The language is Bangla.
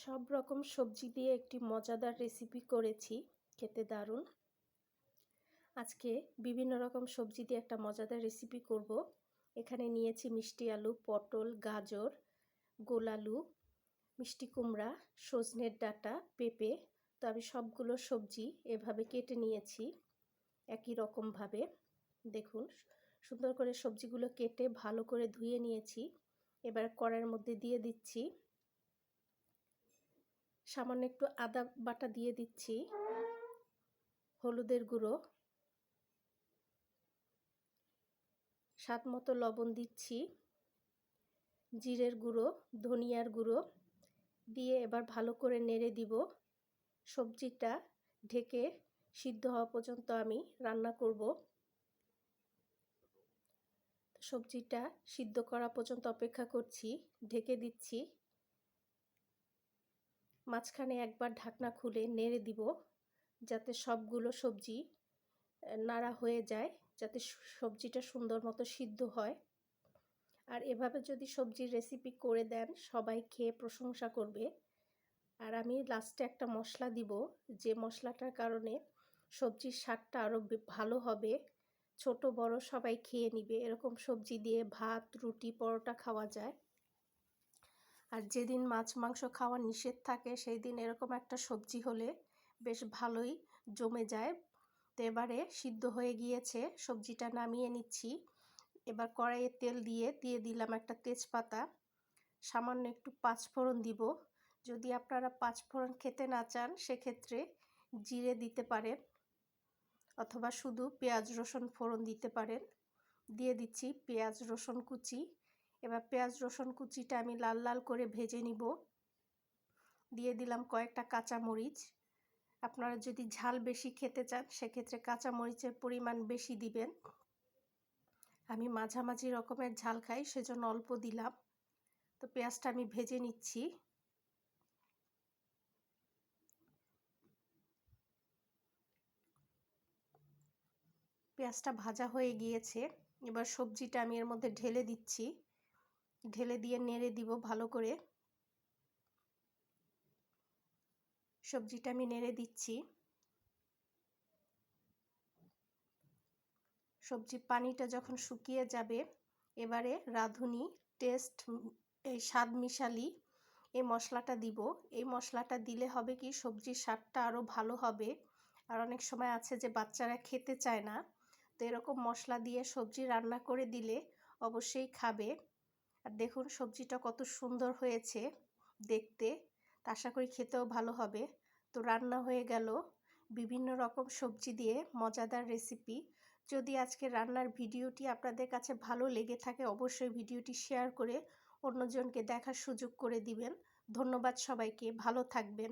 সব রকম সবজি দিয়ে একটি মজাদার রেসিপি করেছি। খেতে দারুণ। আজকে বিভিন্ন রকম সবজি দিয়ে একটা মজাদার রেসিপি করব। এখানে নিয়েছি মিষ্টি আলু, পটল, গাজর, গোল আলু, মিষ্টি কুমড়া, সজনের ডাটা, পেঁপে। তো আমি সবগুলো সবজি এভাবে কেটে নিয়েছি একই রকমভাবে। দেখুন, সুন্দর করে সবজিগুলো কেটে ভালো করে ধুয়ে নিয়েছি। এবার কড়াইয়ের মধ্যে দিয়ে দিচ্ছি সামান্য একটু আদা বাটা দিয়ে দিচ্ছি, হলুদের গুঁড়ো, স্বাদ মতো লবণ দিচ্ছি, জিরের গুঁড়ো, ধনিয়ার গুঁড়ো দিয়ে এবার ভালো করে নেড়ে দিব। সবজিটা ঢেকে সিদ্ধ হওয়া পর্যন্ত আমি রান্না করব। সবজিটা সিদ্ধ করা পর্যন্ত অপেক্ষা করছি, ঢেকে দিচ্ছি। মাঝখানে একবার ঢাকনা খুলে নেড়ে দিব যাতে সবগুলো সবজি নাড়া হয়ে যায়, যাতে সবজিটা সুন্দর মতো সিদ্ধ হয়। আর এভাবে যদি সবজির রেসিপি করে দেন, সবাই খেয়ে প্রশংসা করবে। আর আমি লাস্টে একটা মশলা দিব, যে মশলাটার কারণে সবজির স্বাদটা আরও ভালো হবে। ছোট, বড় সবাই খেয়ে নিবে। এরকম সবজি দিয়ে ভাত, রুটি, পরোটা খাওয়া যায়। আর যেদিন মাছ, মাংস খাওয়া নিষেধ থাকে সেই দিন এরকম একটা সবজি হলে বেশ ভালোই জমে যায়। তো এবারে সিদ্ধ হয়ে গিয়েছে, সবজিটা নামিয়ে নিচ্ছি। এবার কড়াইয়ে তেল দিয়ে দিয়ে দিলাম একটা তেজপাতা। সামান্য একটু পাঁচফোড়ন দিব। যদি আপনারা পাঁচফোড়ন খেতে না চান, সেক্ষেত্রে জিরে দিতে পারেন অথবা শুধু পেঁয়াজ, রসুন ফোড়ন দিতে পারেন। দিয়ে দিচ্ছি পেঁয়াজ, রসুন কুচি। এবার পেঁয়াজ, রসুন কুচিটা আমি লাল লাল করে ভেজে নিব। দিয়ে দিলাম কয়েকটা কাঁচা মরিচ আপনারা যদি ঝাল বেশি খেতে চান, সেক্ষেত্রে কাঁচা মরিচের পরিমাণ বেশি দিবেন। আমি মাঝামাঝি রকমের ঝাল খাই, সেজন্য অল্প দিলাম। তো পেঁয়াজটা আমি ভেজে নিচ্ছি। পেঁয়াজটা ভাজা হয়ে গিয়েছে। এবার সবজিটা আমি এর মধ্যে ঢেলে দিচ্ছি। ঢেলে দিয়ে নেড়ে দিব ভালো করে। সবজিটা আমি নেড়ে দিচ্ছি। সবজি পানিটা যখন শুকিয়ে যাবে, এবারে রাঁধুনি টেস্ট এই স্বাদ মিশালি এই মশলাটা দিব। এই মশলাটা দিলে হবে কি সবজির স্বাদটা আরও ভালো হবে। আর অনেক সময় আছে যে বাচ্চারা খেতে চায় না, তো এরকম মশলা দিয়ে সবজি রান্না করে দিলে অবশ্যই খাবে। আর দেখুন সবজিটা কত সুন্দর হয়েছে দেখতে। আশা করি খেতেও ভালো হবে। তো রান্না হয়ে গেল বিভিন্ন রকম সবজি দিয়ে মজাদার রেসিপি যদি আজকে রান্নার ভিডিওটি আপনাদের কাছে ভালো লেগে থাকে অবশ্যই ভিডিওটি শেয়ার করে অন্যজনকে দেখার সুযোগ করে দিবেন। ধন্যবাদ সবাইকে, ভালো থাকবেন।